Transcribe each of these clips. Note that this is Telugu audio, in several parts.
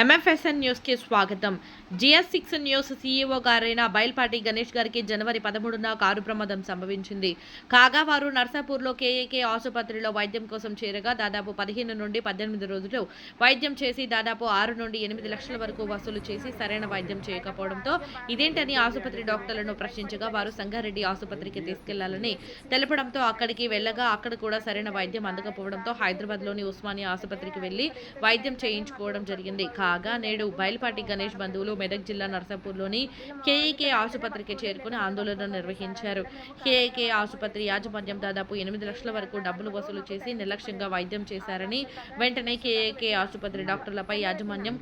ఎంఎఫ్ఎస్ఎన్ న్యూస్కి స్వాగతం. జిఎస్ సిక్స్ న్యూస్ సీఈఓ గారైన బయల్పాటి గణేష్ గారికి జనవరి పదమూడున కారు ప్రమాదం సంభవించింది. కాగా వారు నర్సాపూర్లో కేఏకే ఆసుపత్రిలో వైద్యం కోసం చేరగా దాదాపు పదిహేను నుండి పద్దెనిమిది రోజులు వైద్యం చేసి దాదాపు ఆరు నుండి ఎనిమిది లక్షల వరకు వసూలు చేసి సరైన వైద్యం చేయకపోవడంతో ఇదేంటని ఆసుపత్రి డాక్టర్లను ప్రశ్నించగా వారు సంగారెడ్డి ఆసుపత్రికి తీసుకెళ్ళాలని తెలపడంతో అక్కడికి వెళ్ళగా అక్కడ కూడా సరైన వైద్యం అందకపోవడంతో హైదరాబాద్లోని ఉస్మానియా ఆసుపత్రికి వెళ్ళి వైద్యం చేయించుకోవడం జరిగింది. కాగా నేడు బయలుపాటి గణేష్ బంధువులు మెదక్ జిల్లా నర్సాపూర్లోని కేఈకే ఆసుపత్రికి చేరుకుని ఆందోళన నిర్వహించారు. కేఈకే ఆసుపత్రి యాజమాన్యం దాదాపు ఎనిమిది లక్షల వరకు డబ్బులు వసూలు చేసి నిర్లక్ష్యంగా వైద్యం చేశారని వెంటనే కేఏకే ఆసుపత్రి డాక్టర్లపై యాజమాన్యం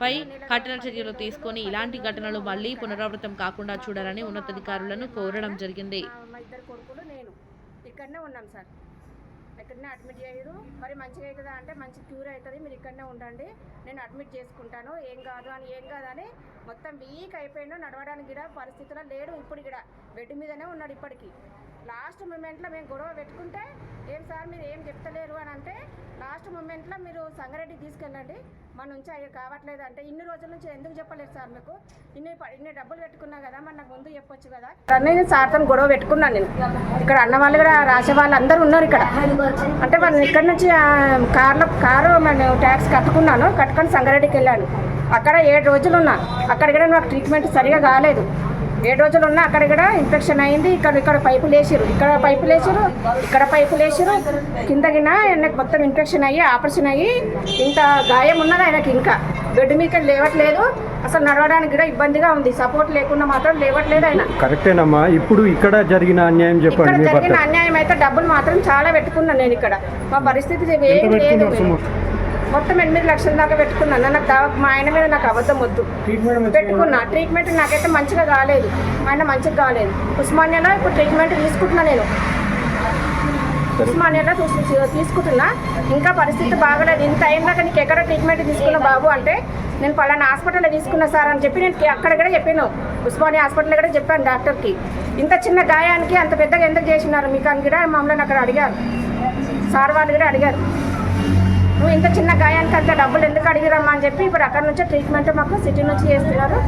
పై కఠిన చర్యలు తీసుకొని ఇలాంటి ఘటనలు మళ్ళీ పునరావృతం కాకుండా చూడాలని ఉన్నతాధికారులను కోరడం జరిగింది. ఇక్కడనే ఉన్నాం సార్. ఇక్కడనే అడ్మిట్ చేయరు. మరి మంచిగా అవుతుందా అంటే మంచి క్యూర్ అవుతుంది. మీరు ఇక్కడనే ఉండండి. నేను అడ్మిట్ చేసుకుంటాను. ఏం కాదు అని ఏం కాదు అని మొత్తం వీక్ అయిపోయిండు. నడవడానికి కూడా పరిస్థితిలో లేడు ఇప్పుడు ఇక్కడ బెడ్ మీదనే ఉన్నాడు ఇప్పటికీ. లాస్ట్ మూమెంట్లో మేము గొడవ పెట్టుకుంటే ఏం సార్ మీరు ఏం చెప్తలేరు అని అంటే లాస్ట్ మూమెంట్లో మీరు సంగారెడ్డి తీసుకెళ్ళండి. మన నుంచి అవి కావట్లేదు అంటే ఇన్ని రోజుల నుంచి ఎందుకు చెప్పలేదు సార్ మీకు? ఇన్ని ఇన్ని డబ్బులు పెట్టుకున్నా కదా మన నాకు ముందు చెప్పొచ్చు కదా? నేను సార్తో గొడవ పెట్టుకున్నాను నేను. ఇక్కడ అన్న వాళ్ళు కూడా రాసే వాళ్ళు అందరూ ఉన్నారు ఇక్కడ. అంటే మనం ఇక్కడ నుంచి కార్లో కారు నేను ట్యాక్స్ కట్టుకున్నాను కట్టుకొని సంగారెడ్డికి వెళ్ళాను. అక్కడ ఏడు రోజులు ఉన్నా. అక్కడ కూడా నాకు ట్రీట్మెంట్ సరిగా కాలేదు. ఏడు రోజులు ఉన్నా అక్కడ కూడా ఇన్ఫెక్షన్ అయింది. ఇక్కడ ఇక్కడ పైపులు వేసిరు ఇక్కడ పైపులు వేసిరు ఇక్కడ పైపులు వేసిరు కింద గిన ఆయనకు మొత్తం ఇన్ఫెక్షన్ అయ్యి ఆపరేషన్ అయ్యి ఇంత గాయం ఉన్నది ఆయనకి ఇంకా. బెడ్ మీద లేవట్లేదు. అసలు నడవడానికి కూడా ఇబ్బందిగా ఉంది. సపోర్ట్ లేకుండా మాత్రం లేవట్లేదు ఆయన. కరెక్టేనమ్మా. ఇప్పుడు ఇక్కడ జరిగిన అన్యాయం ఇక్కడ చెప్పండి జరిగిన అన్యాయం అయితే డబ్బులు మాత్రం చాలా పెట్టుకున్నాను నేను ఇక్కడ. మా పరిస్థితి ఏం లేదు. మొత్తం ఎనిమిది లక్షల దాకా పెట్టుకున్నాను. నాకు దా- మా ఆయన మీద నాకు అబద్ధం వద్దు. పెట్టుకున్నా. ట్రీట్మెంట్ నాకైతే మంచిగా కాలేదు ఆయన మంచిగా కాలేదు. ఉస్మానియాలో ఇప్పుడు ట్రీట్మెంట్ తీసుకుంటున్నా నేను. ఉస్మానియాలో తీసు- తీసుకుంటున్నా. ఇంకా పరిస్థితి బాగలేదు. ఇంత అయిందాక నీకు ఎక్కడ ట్రీట్మెంట్ తీసుకున్నా బాబు అంటే నేను పలానా హాస్పిటల్లో తీసుకున్నా సార్ అని చెప్పి నేను అక్కడ కూడా చెప్పాను. ఉస్మానియా హాస్పిటల్లో కూడా చెప్పాను డాక్టర్కి. ఇంత చిన్న గాయానికి అంత పెద్దగా ఎందుకు చేసినారు? మీకు అని కూడా మమ్మల్ని అక్కడ అడిగారు. సార్ వాళ్ళు కూడా అడిగారు. నువ్వు ఇంత చిన్న గాయానికి అంత డబ్బులు ఎందుకు అడిగిరమ్మా అని చెప్పి ఇప్పుడు అక్కడ నుంచే ట్రీట్మెంట్ మాకు సిటీ నుంచి చేస్తున్నారు.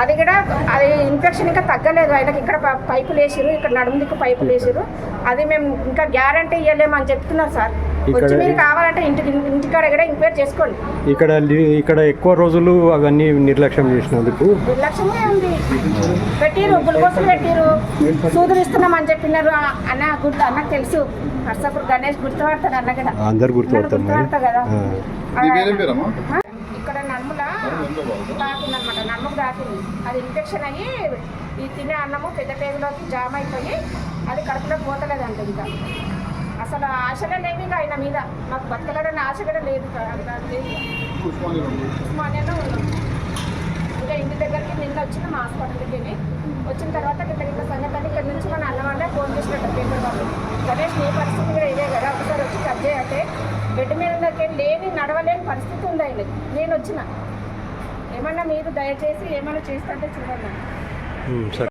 అది కూడా అది ఇన్ఫెక్షన్ ఇంకా తగ్గలేదు. ఆయనకి ఇక్కడ పైపులు వేసిరు ఇక్కడ నడుము దిక్కు పైపులు వేసిరు అది మేము ఇంకా గ్యారంటీ ఇవ్వలేము అని చెప్తున్నారు సార్. ఇక్కడ- కావాలంటే ఇంటికి ఇంటికాడ కూడా ఎంక్వైరీ చేసుకోండి. ఇక్కడ ఇక్కడ ఎక్కువ రోజులు అవన్నీ నిర్లక్ష్యం చేసినందుకు. నిర్లక్ష్యమే ఉంది. పెట్టిరు గ్లూకోజులు పెట్టిరు. సూదులు ఇస్తున్నాం అని చెప్పినారు అన్న గుర్తు అన్నకు తెలుసు. నర్సాపూర్ గణేష్ గుర్తుపడతాడు అన్న కూడా అందరు గుర్తుపడతారు కదా? ఇక్కడ నర్మల తాకిందనమాట నర్మకు తాకింది అది ఇన్ఫెక్షన్ అయ్యి ఈ తినే అన్నము పెద్ద పేగులోకి జామ్ అయిపోయి అది కడుపులో పోతలేదంట ఇంకా. అసలు ఆశలే లేవు ఆయన మీద. మాకు బతకలడని ఆశ కూడా లేదు ఉస్మానియాలో ఉన్నాం. ఇంకా ఇంటి దగ్గరికి నిన్న వచ్చిన మా హాస్పిటల్కి వచ్చిన తర్వాత ఇక్కడ గిట్ల సంగతి ఇక్కడ నుంచి మన అన్న వాళ్ళే ఫోన్ చేసినట్టు పేపర్ వాళ్ళు. గణేష్ నీ పరిస్థితి కూడా ఇదే కదా. ఒకసారి వచ్చి కట్ చేయాలంటే బెడ్ మీద లేని నడవలేని పరిస్థితి ఉంది ఆయన నేను వచ్చిన. ఏమన్నా మీరు దయచేసి ఏమన్నా చేస్తుంటే చూడండి. సరే.